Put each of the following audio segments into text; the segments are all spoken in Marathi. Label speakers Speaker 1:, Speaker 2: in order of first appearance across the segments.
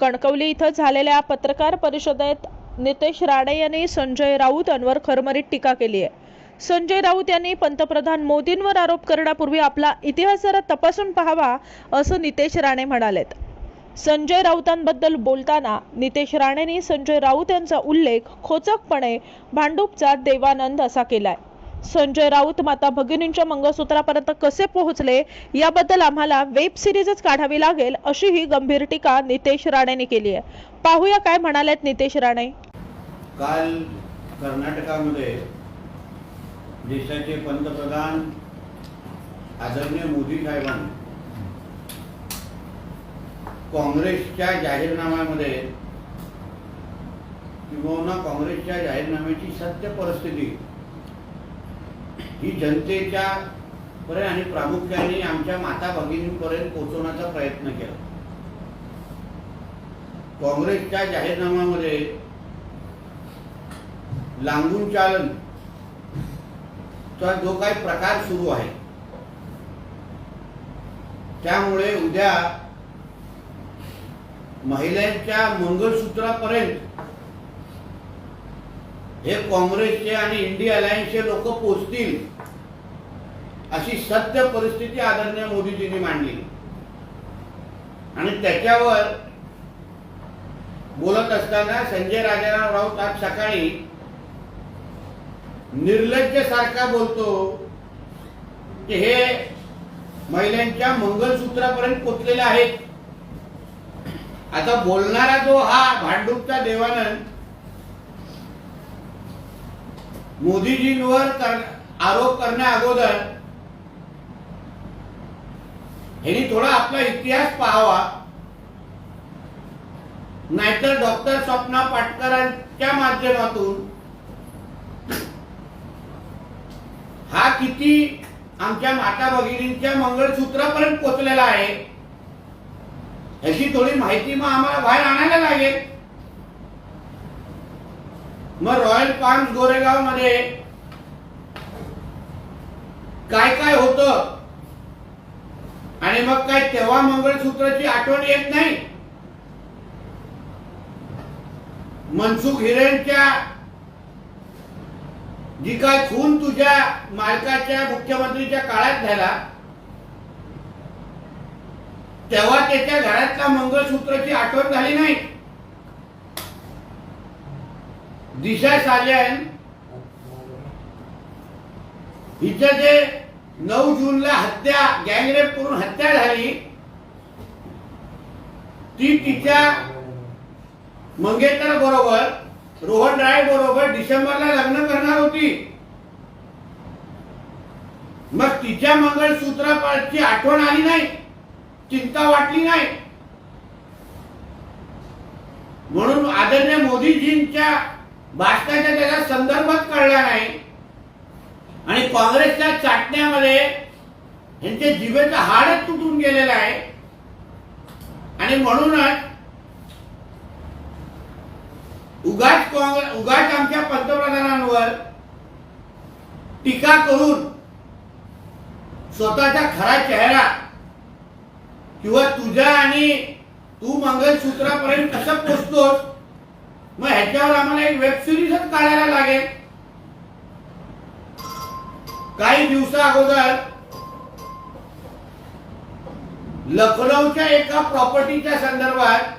Speaker 1: कणकवली इथं झालेल्या पत्रकार परिषदेत नितेश राणे यांनी संजय राऊत यांवर खरमरीत टीका केली आहे. संजय राऊत यांनी पंतप्रधान मोदींवर आरोप करण्यापूर्वी आपला इतिहास जरा तपासून पाहावा असं नितेश राणे म्हणालेत. संजय राऊतांबद्दल बोलताना नितेश राणेंनी संजय राऊत यांचा उल्लेख खोचकपणे भांडूपचा देवानंद असा केलाय. संजय राऊत माता भगिनींच्या मंगळसूत्रापर्यंत कसे पोहोचले याबद्दल आम्हाला वेब सिरीजच काढावी लागेल अशी ही गंभीर टीका नितेश राणेंनी केली आहे. पाहूया काय म्हणालेत नितेश राणे.
Speaker 2: काल कर्नाटकामध्ये देशाचे पंतप्रधान आदरणीय मोदी साहेबांनी काँग्रेसच्या जाहीरनाम्यामध्ये किंवा काँग्रेसच्या जाहीरनाम्याची सत्य परिस्थिती ही जनतेच्या पर्यंत आणि प्रामुख्याने आमच्या माता भगिनींपर्यंत पोहोचवण्याचा प्रयत्न केला. काँग्रेसच्या जाहीरनाम्यामध्ये लांबून चालन चा जो काही प्रकार सुरू आहे त्यामुळे उद्या महिलांच्या मंगळसूत्रापर्यंत हे काँग्रेसचे आणि इंडिया अलायन्सचे लोक पोचतील अशी सत्य परिस्थिती आदरणीय मोदीजींनी मांडली आणि त्याच्यावर बोलत असताना संजय राजाराम राऊत आज सकाळी निर्लज्ज सारखा बोलतो की हे महिलांच्या मंगलसूत्रापर्यंत पोचलेले आहेत. आता बोलणारा जो हा भांडूपचा देवानंद मोदीजींवर आरोप करण्या अगोदर ह्यांनी थोडा आपला इतिहास पाहावा. नाहीतर डॉक्टर स्वप्ना पाटकरांच्या माध्यमातून हा किती आमच्या माता भगिनींच्या मंगळसूत्रापर्यंत पोचलेला आहे ह्याची थोडी माहिती मग आम्हाला बाहेर आणायला लागेल. मग रॉयल फार्म गोरेगावमध्ये काय काय होत? आणि मग काय तेव्हा मंगळसूत्राची आठवण येत नाही? मनसुख हिरेनच्या जी काय खून तुझ्या मालकाच्या मुख्यमंत्रीच्या काळात झाला तेव्हा त्याच्या घरातल्या मंगळसूत्राची आठवण झाली नाही? दिशा साल्यान हिचं जे नऊ जूनला हत्या गँगरेप करून हत्या झाली ती तिच्या मंगेतर बरोबर रोहन राय बरोबर डिसेंबरला लग्न करणार होती. मग तिच्या मंगळसूत्राची आठवण आली नाही चिंता वाटली नाही. म्हणून आदरणीय मोदीजींच्या भाषणाच्या त्याचा संदर्भात कळला नाही. आणि काँग्रेसच्या चाटण्यामध्ये यांचे जिभेचं हाडच तुटून गेलेलं आहे. आणि म्हणूनच उगाच काँग्रेस उगाच आमच्या पंतप्रधानांवर टीका करून स्वतःचा खरा चेहरा किंवा तुझ्या आणि तू मंगलसूत्रापर्यंत कसं पोचतोस? मग ह्याच्यावर आम्हाला एक वेब सिरीजच काढायला लागेल. काही दिवसा अगोदर लखनौच्या एका प्रॉपर्टीच्या संदर्भात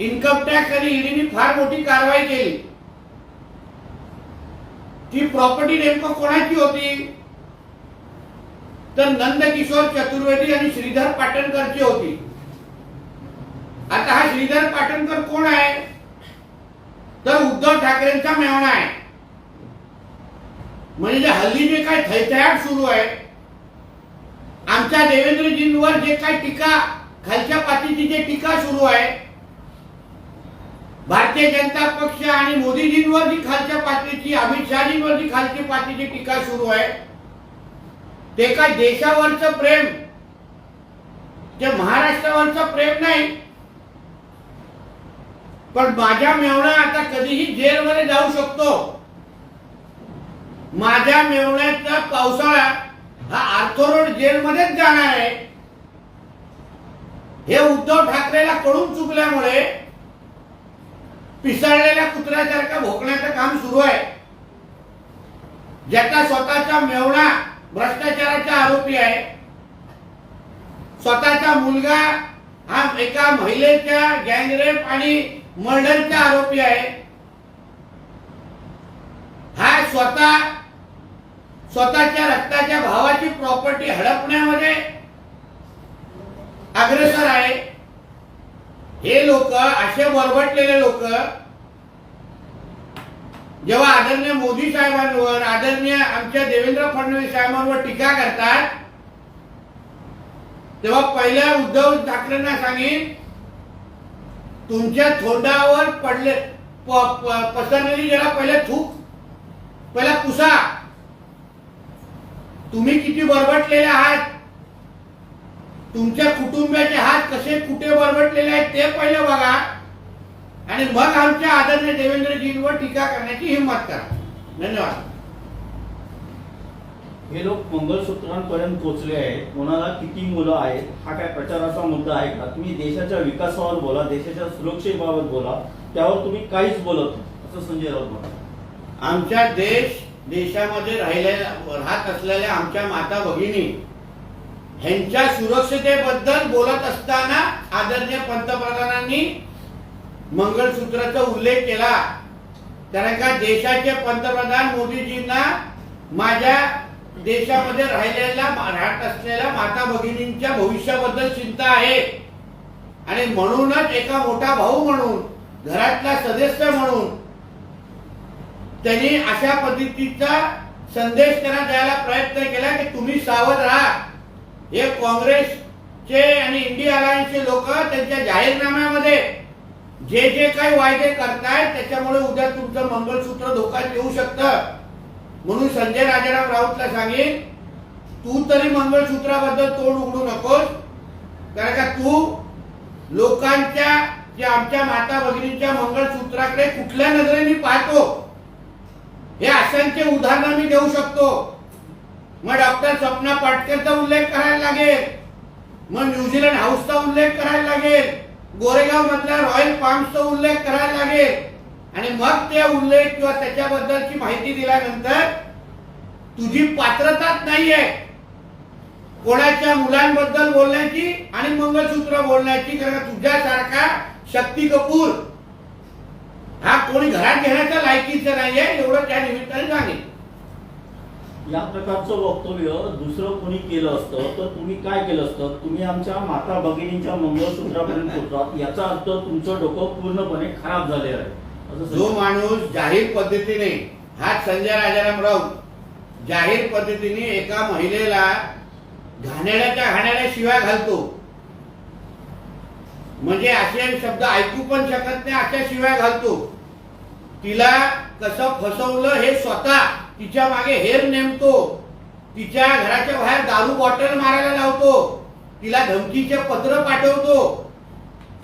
Speaker 2: इन्कम टॅक्स आणि ईडीने फार मोठी कारवाई केली. ती प्रॉपर्टी नेमकं कोणाची होती? तर नंदकिशोर चतुर्वेदी आणि श्रीधर पाटणकरची होती. आता हा श्रीधर पाटणकर कोण आहे? तर उद्धव ठाकरेंचा मेवणा आहे. म्हणजे हल्ली जे काय थैथयाट सुरू आहे. आमच्या देवेंद्रजींवर जे काय टीका खालच्या पातीची जे टीका सुरू आहे. भारतीय जनता पक्ष आणि मोदीजींवर जी खालच्या पातळीची अमित शहाजींवर जी खालच्या पातळीची टीका सुरू आहे. ते काय देशावरचं प्रेम ते महाराष्ट्रावरचं प्रेम नाही पण माझ्या मेवणा आता कधीही जेलमध्ये जाऊ शकतो. माझ्या मेवण्याचा पावसाळा हा आर्थोरोड जेलमध्येच जाणार आहे. हे उद्धव ठाकरेला कळून चुकल्यामुळे पिसाळलेल्या कुत्र्यासारखं भोकण्याचं काम सुरू आहे. ज्याचा स्वतःचा मेवणा भ्रष्टाचाराचा आरोपी आहे. स्वतःचा मुलगा हा एका महिलेच्या गँगरेप आणि मर्डरचा आरोपी आहे. हा स्वतः स्वतःच्या रक्ताच्या भावाची प्रॉपर्टी हडपण्यामध्ये अग्रेसर आहे. हे लोक असे बरबटलेले लोक जेव्हा आदरणीय मोदी साहेबांवर आदरणीय आमच्या देवेंद्र फडणवीस साहेबांवर टीका करतात तेव्हा पहिल्या उद्धव ठाकरेंना सांगेन तुमच्या थोंडावर पडले प- पसरलेली जरा पहिले थूक पहिला पुसा तुम्ही किती बरबटलेले आहात? तुमच्या कुटुंबाचे हात कसे कुठे बरबटलेले आहेत ते पहिले बघा. आणि मग आमच्या आदरणीय देवेंद्रजींवर टीका करण्याची हिंमत करा. धन्यवाद.
Speaker 3: हे लोक मंगळसूत्रांपर्यंत पोहोचले आहेत. कोणाला किती मुलं आहेत? हा काय प्रचाराचा मुद्दा आहे का? तुम्ही देशाच्या विकासावर बोला देशाच्या सुरक्षेबाबत बोला. त्यावर तुम्ही काहीच बोलत नाही. असं संजय राऊत म्हणतात.
Speaker 2: आमच्या देश देशामध्ये राहिलेल्या राहत असलेल्या आमच्या माता भगिनी ह्यांच्या सुरक्षतेबद्दल बोलत असताना आदरणीय पंतप्रधानांनी मंगळसूत्राचा उल्लेख केला. कारण का देशाचे पंतप्रधान मोदीजींना माझ्या देशामध्ये राहिलेल्या राहत असलेल्या माता भगिनींच्या भविष्याबद्दल चिंता आहे. आणि म्हणूनच एका मोठा भाऊ म्हणून घरातला सदस्य म्हणून त्यांनी अशा पद्धतीचा संदेश त्यांना द्यायला प्रयत्न केला की तुम्ही सावध राहा. हे काँग्रेसचे आणि इंडिया अलायन्सचे लोक त्यांच्या जाहीरनाम्यामध्ये जे जे काही वायदे करतायत त्याच्यामुळे उद्या तुमचं मंगळसूत्र धोकात येऊ शकतं. म्हणून संजय राजाराम राऊतला सांगेन तू तरी मंगळसूत्राबद्दल तोंड उघडू नकोस. कारण का तू लोकांच्या जे आमच्या माता भगिनींच्या मंगळसूत्राकडे कुठल्या नजरेने पाहतो? हे असंख्य उदाहरणं मी देऊ शकतो. मग डॉक्टर स्वप्ना पाटकरचा उल्लेख करायला लागेल. मग न्यूझीलंड हाऊसचा उल्लेख करायला लागेल. गोरेगाव मधल्या रॉयल पार्म्सचा उल्लेख करायला लागेल. आणि मग ते उल्लेख किंवा त्याच्याबद्दलची माहिती दिल्यानंतर तुझी पात्रताच नाहीये. कोणाच्या मुलांबद्दल बोलण्याची आणि मंगळसूत्र बोलण्याची कारण तुझ्यासारखा शक्ती कपूर हा कोणी घरात घेण्याच्या लायकीचं नाहीये एवढं त्या निमित्ताने सांगेल
Speaker 3: या प्रकारचं वक्तव्य दुसरं कोणी केलं असतं तर तुम्ही काय केलं असतं? तुम्ही आमच्या माता भगिनींच्या मंगळसूत्रापर्यंत पोहोचलात याचा अर्थ तुमचं डोकं पूर्णपणे खराब झाले आहे.
Speaker 2: जो माणूस जाहीर पद्धतीने हा संजय राजाराम राऊत जाहीर पद्धतीने एका महिलेला घाणेड्याच्या घाण्याशिवाय घालतो. म्हणजे असे शब्द ऐकू पण शकत नाही अशा शिवाय घालतो. तिला कसं फसवलं हे स्वतः तिच्यामागे हेर नेमतो. तिच्या घराच्या बाहेर दारू बॉटल मारायला लावतो. तिला धमकीचे पत्र पाठवतो.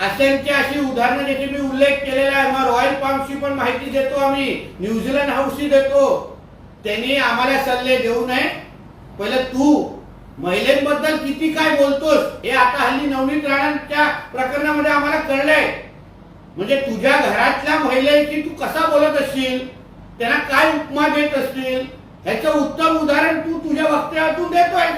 Speaker 2: असंख्य अशी उदाहरणं ज्याची मी उल्लेख केलेला आहे. मग रॉयल पाम्सची पण माहिती देतो आम्ही. न्यूझीलंड हाऊसची देतो. त्यांनी आम्हाला सल्ले देऊ नये. पहिलं तू महिलेबद्दल किती काय बोलतोस हे आता हल्ली नवनीत राणांच्या प्रकरणामध्ये आम्हाला कळलंय. म्हणजे तुझ्या घरातल्या महिलेची तू कसा बोलत असशील? त्यांना काय उपमा देत असतील ह्याचं उत्तम उदाहरण तू तुझ्या वक्तव्यातून देतोय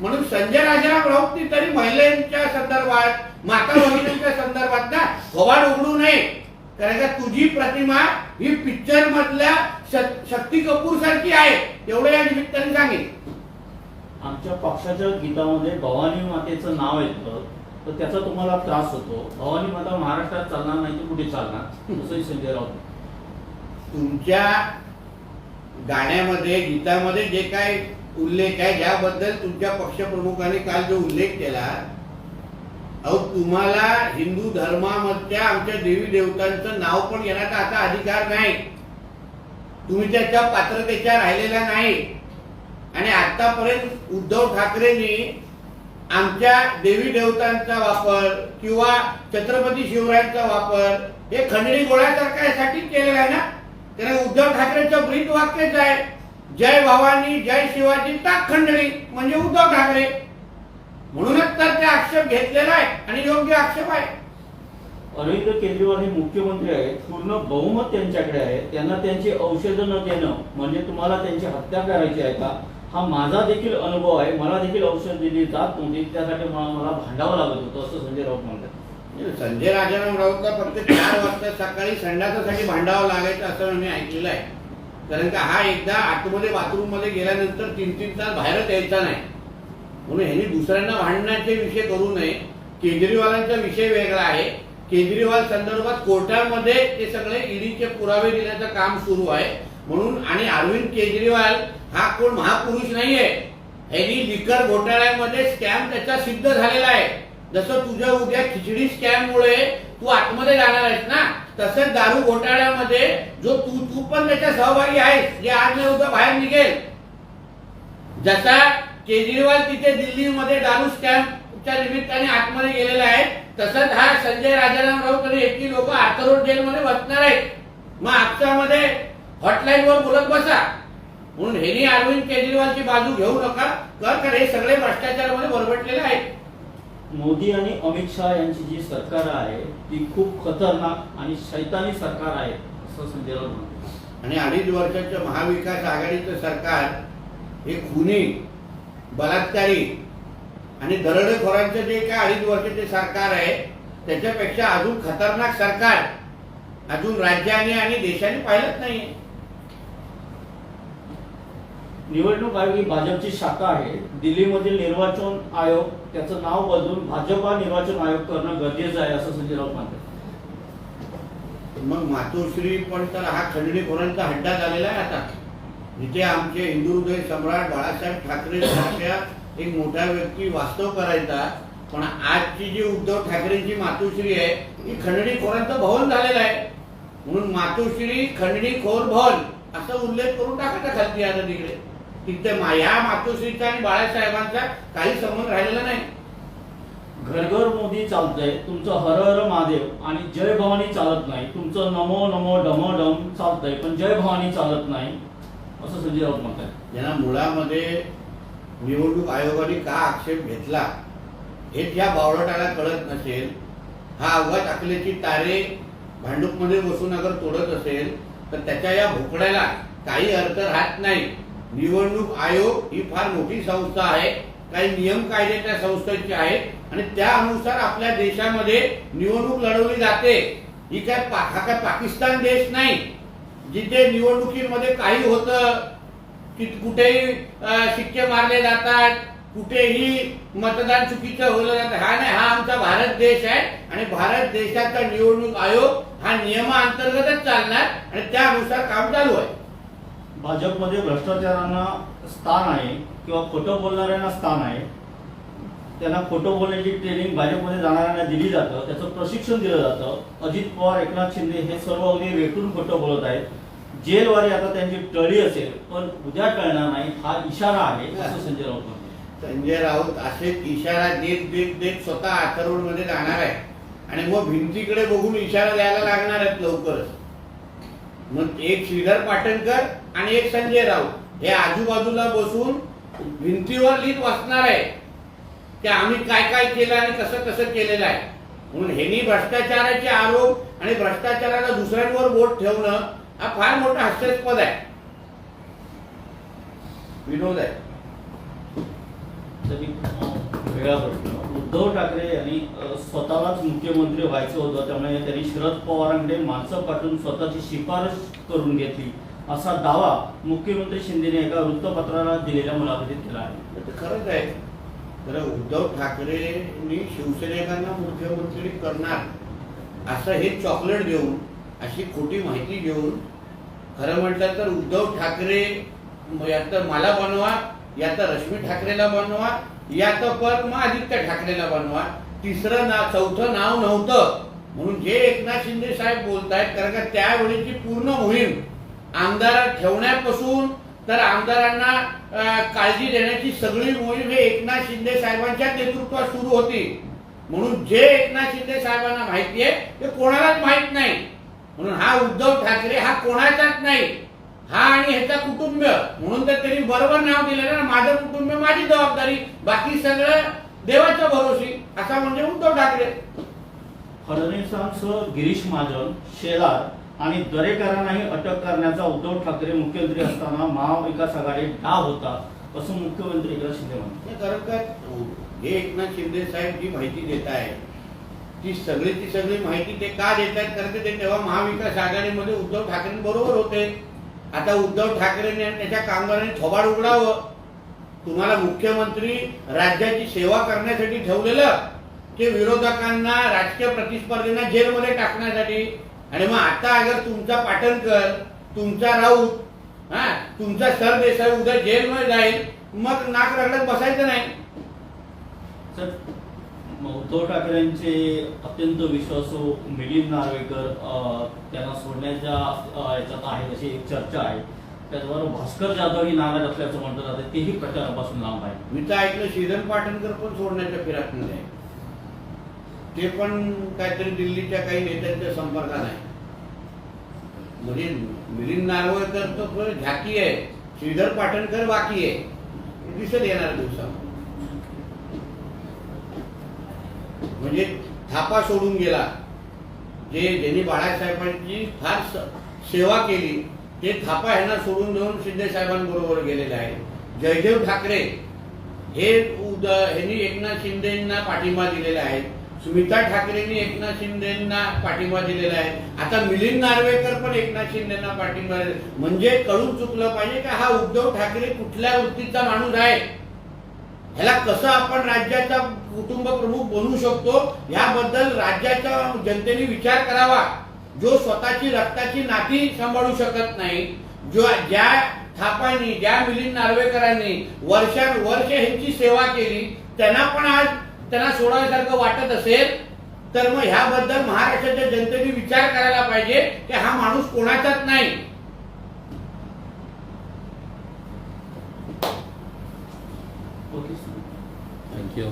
Speaker 2: म्हणून संजय राजाराम राऊतनी तरी महिलांच्या संदर्भात माता भगिनींच्या संदर्भात ना थोबाड उघडू नये. कारण का तुझी प्रतिमा ही पिक्चर मधल्या शक- शक्ती कपूर सारखी आहे. एवढं या निमित्ताने सांगेन.
Speaker 3: आमच्या पक्षाच्या गीतामध्ये भवानी मातेचं नाव येतं. तर त्याचा तुम्हाला त्रास होतो. भवानी माता महाराष्ट्रात चालणार नाही तर कुठे चालणार? असंही संजय राऊत.
Speaker 2: तुमच्या गाण्यामध्ये गीतामध्ये जे काय उल्लेख आहे ज्याबद्दल तुमच्या पक्षप्रमुखांनी काल जो उल्लेख केला अहो तुम्हाला हिंदू धर्मामधल्या आमच्या देवी देवतांचं नाव पण येण्याचा आता अधिकार नाही. तुम्ही त्याच्या पात्रतेच्या राहिलेल्या नाही. आणि आतापर्यंत उद्धव ठाकरेंनी आमच्या देवी देवतांचा वापर किंवा छत्रपती शिवरायांचा वापर हे खंडणी गोळ्यासारखा यासाठी केलेला आहे ना? त्याने उद्धव ठाकरेंचं ब्रीद वाक्यच आहे. जय भवानी जय शिवाजी ताक खंडणी. म्हणजे उद्धव ठाकरे. म्हणूनच तर ते आक्षेप घेतलेला आहे आणि योग्य आक्षेप आहे.
Speaker 3: अरविंद केजरीवाल हे मुख्यमंत्री आहेत. पूर्ण बहुमत त्यांच्याकडे आहे. त्यांना त्यांची औषधं न देणं म्हणजे तुम्हाला त्यांची हत्या करायची आहे का? हा माझा देखील अनुभव आहे. मला देखील औषध दिली जात नव्हती. त्यासाठी मला मला भांडावं लागत होतं असं संजय राऊत म्हणतात.
Speaker 2: संजय राजाराम राऊतला फक्त चार वाजता सकाळी संडासासाठी भांडावं लागायचं असं मी ऐकलेलं आहे. कारण का हा एकदा आतमध्ये बाथरूममध्ये गेल्यानंतर तीन तीन तास बाहेरच यायचा नाही. म्हणून ह्यांनी दुसऱ्यांना भांडण्याचे विषय करू नये. केजरीवालांचा विषय वेगळा आहे. केजरीवाल संदर्भात कोर्टामध्ये ते सगळे ईडीचे पुरावे देण्याचं काम सुरू आहे. म्हणून आणि अरविंद केजरीवाल हा कोण महापुरुष नाहीये. ह्यांनी लिकर घोटाळ्यामध्ये स्कॅम त्याचा सिद्ध झालेला आहे. जसं तुझ्या उद्या खिचडी स्कॅम मुळे तू आतमध्ये जाणार आहेस ना? तसंच दारू घोटाळ्यामध्ये जो तू तू पण त्याच्या सहभागी आहेस. जे आज नाही उद्या बाहेर निघेल. जसा केजरीवाल तिथे दिल्लीमध्ये दारू स्कॅमच्या निमित्ताने आतमध्ये गेलेला आहे तसंच हा संजय राजाराम राऊत आणि एकही लोक आर्थरोड जेलमध्ये बसणार आहेत. मग आपसामध्ये हॉटलाईन वर बोलत बसा. म्हणून हेनी अरविंद केजरीवालची बाजू घेऊ नका. कर कारण हे सगळे भ्रष्टाचारामध्ये बरबटलेले आहेत.
Speaker 3: मोदी आणि अमित शहा यांची जी सरकार आहे ती खूप खतरनाक आणि शैतानी सरकार आहे असं संजय राऊत
Speaker 2: आणि अडीच वर्षाचं महाविकास आघाडीचं सरकार हे खुनी बलात्कारी आणि दरोडेखोरांचं जे काय अडीच वर्षाचे सरकार आहे त्याच्यापेक्षा अजून खतरनाक सरकार अजून राज्याने आणि देशाने पाहिलंच नाही
Speaker 3: निवडणूक आयोग ही भाजपची शाखा आहे. दिल्लीमधील निर्वाचन आयोग त्याचं नाव बदलून भाजपा निर्वाचन आयोग करणं गरजेचं आहे असं संजय राऊत म्हणतात.
Speaker 2: मग मातोश्री पण तर हा खंडणीखोरांचा हड्डा झालेला आहे आता. जिथे आमचे हिंदू हृदय सम्राट बाळासाहेब ठाकरे सारख्या एक मोठा व्यक्ती वास्तव करायचा पण आजची जी उद्धव ठाकरेंची मातोश्री आहे ही खंडणीखोरांचं भवन झालेलं आहे. म्हणून मातोश्री खंडणीखोर भवन असा उल्लेख करून टाकायचा खालती आता तिकडे. तिथे या मातोश्रीचा आणि बाळासाहेबांचा काही संबंध राहिलेला नाही.
Speaker 3: घरघर मोदी चालतंय तुमचं हर हर महादेव आणि जय भवानी चालत नाही. तुमचं नमो नमो डमो डम चालतंय पण जय भवानी चालत नाही. असं संजय राऊत म्हणतात
Speaker 2: यांना मुळामध्ये निवडणूक आयोगाने का आक्षेप घेतला हे या बावळटाला कळत नसेल हा अवघात अकलेची तारे भांडूपमध्ये बसून अगर तोडत असेल तर त्याच्या या भोकड्याला काही अर्थ राहत नाही. निवडणूक आयोग ही फार मोठी संस्था आहे काही नियम कायदे त्या संस्थेचे आहेत आणि त्या अनुसार आपल्या देशामध्ये निवडणूक लढवली जाते. ही काय पा- हा काय पाकिस्तान देश नाही? जिथे निवडणुकीमध्ये काही होतं की कुठेही शिक्के मारले जातात कुठेही मतदान चुकीचं होलं जातं. हा नाही हा आमचा भारत देश आहे आणि भारत देशाचा निवडणूक आयोग हा नियमाअंतर्गतच चालणार आणि त्यानुसार काम चालू आहे.
Speaker 3: भाजपमध्ये भ्रष्टाचारांना स्थान आहे किंवा खोटं बोलणाऱ्यांना स्थान आहे. त्यांना फोटो बोलण्याची ट्रेनिंग भाजपमध्ये जाणाऱ्यांना दिली जातं त्याचं प्रशिक्षण दिलं जातं. अजित पवार एकनाथ शिंदे हे सर्व अगदी रेटून खोटं बोलत आहेत. जेलवारी आता त्यांची टळी असेल पण उद्या टळणार नाही हा इशारा आहे असं संजय राऊत
Speaker 2: संजय राऊत असे इशारा देत देत देत स्वतः आथरोडमध्ये जाणार आहे आणि मग भिंतीकडे बघून इशारा द्यायला लागणार आहेत लवकरच. मग एक श्रीधर पाटणकर आणि एक संजय राऊत हे आजूबाजूला बसून भिंतीवर लिहित वाचणार आहे. की आम्ही काय काय केलं आणि कसं कसं केलेलं आहे. म्हणून हेनी भ्रष्टाचाराचे आरोप आणि भ्रष्टाचाराला दुसऱ्यांवर बोट ठेवणं हा फार मोठा हास्यास्पद आहे. विनोद आहे.
Speaker 3: वेगळा प्रश्न. उद्धव ठाकरे यांनी स्वतःलाच मुख्यमंत्री व्हायचं होतं त्यामुळे त्यांनी शरद पवारांकडे माणसं पाठवून स्वतःची शिफारस करून घेतली. असा दावा मुख्यमंत्री शिंदेने एका वृत्तपत्राला दिलेल्या मुलाखतीत केला आहे.
Speaker 2: खरंच आहे. तर उद्धव ठाकरेंनी शिवसैनिकांना मुख्यमंत्री करणार असं हे चॉकलेट देऊन अशी खोटी माहिती देऊन खरं म्हटलं तर उद्धव ठाकरे यात मला बनवा यात रश्मी ठाकरेला बनवा यात पण मग आदित्य ठाकरेला बनवा. तिसरं ना चौथं नाव नव्हतं. म्हणून जे एकनाथ शिंदे साहेब बोलतायत कारण का त्यावेळीची पूर्ण मोहीम आमदारात ठेवण्यापासून तर आमदारांना काळजी देण्याची सगळी मोहीम हे एकनाथ शिंदे साहेबांच्या नेतृत्वात सुरू होती. म्हणून जे एकनाथ शिंदे साहेबांना माहिती आहे ते कोणालाच माहीत नाही. म्हणून हा उद्धव ठाकरे हा कोणाचाच नाही. हा आणि ह्याचा कुटुंब. म्हणून तर त्यांनी बरोबर नाव दिलेलं ना माझं कुटुंब माझी जबाबदारी. बाकी सगळं देवाच्या भरोशी. असा म्हणजे उद्धव ठाकरे.
Speaker 3: फडणवीसांसह गिरीश महाजन शेलार आणि दरेकरांनाही अटक करण्याचा उद्धव ठाकरे मुख्यमंत्री असताना महाविकास आघाडी डाव होता असं मुख्यमंत्री एकनाथ शिंदे म्हणतात.
Speaker 2: हे का? हे एकनाथ शिंदे साहेब जी माहिती देत आहे ती सगळी ती सगळी माहिती ते का देत आहेत? कारण ते तेव्हा महाविकास आघाडीमध्ये उद्धव ठाकरे बरोबर होते. आता उद्धव ठाकरेंनी आणि त्याच्या कामगारांनी थोबाड उघडावं. तुम्हाला मुख्यमंत्री राज्याची सेवा करण्यासाठी ठेवलेलं ते विरोधकांना राजकीय प्रतिस्पर्धींना जेलमध्ये टाकण्यासाठी आणि मग आता अगर तुमचा पाटणकर तुमचा राऊत हा तुमचा सरदेसाई उद्या जेलमध्ये जाईल मग नाक रगडत बसायचं नाही.
Speaker 3: म- उद्धव ठाकरेंचे अत्यंत विश्वासू मिलिंद नार्वेकर त्यांना सोडण्याच्या याच्यात आहे अशी एक चर्चा आहे. त्याचबरोबर भास्कर जाधव ही नाराज असल्याचं म्हटलं जातं तेही प्रचारापासून लांब आहे.
Speaker 2: मी तर ऐकलं श्रीधर पाटणकर पण सोडण्याच्या फिरात आहे. ते पण काहीतरी दिल्लीच्या काही नेत्यांच्या संपर्कात आहे. म्हणजे मिलिंद नार्वेकर तर झाकी आहे श्रीधर पाटणकर बाकी आहे. दिसत येणार दिवसा म्हणजे थापा सोडून गेला. जे ज्यांनी बाळासाहेबांची फार सेवा केली ते थापा ह्यांना सोडून देऊन शिंदे साहेबांबरोबर गेलेले आहे जयदेव ठाकरे हे उद ह्यांनी एकनाथ शिंदेना पाठिंबा दिलेला आहे. सुमित्रा ठाकरेंनी एकनाथ शिंदेना पाठिंबा दिलेला आहे. आता मिलिंद नार्वेकर पण एकनाथ शिंदेना पाठिंबा दिले म्हणजे कळून चुकलं पाहिजे का हा उद्धव ठाकरे कुठल्या वृत्तीचा माणूस आहे? ह्याला कसं आपण राज्याचा कुटुंब प्रमुख बनवू शकतो? याबद्दल राज्याच्या जनतेने विचार करावा. जो स्वतःची रक्ताची नाती सांभाळू शकत नाही जो ज्या थापांनी ज्या मिलिंद नार्वेकरांनी वर्षानुवर्ष ह्यांची सेवा केली त्यांना पण आज त्यांना सोडवण्यासारखं वाटत असेल तर मग ह्याबद्दल महाराष्ट्राच्या जनतेने विचार करायला पाहिजे की हा माणूस कोणाचाच नाही.
Speaker 3: थँक्यू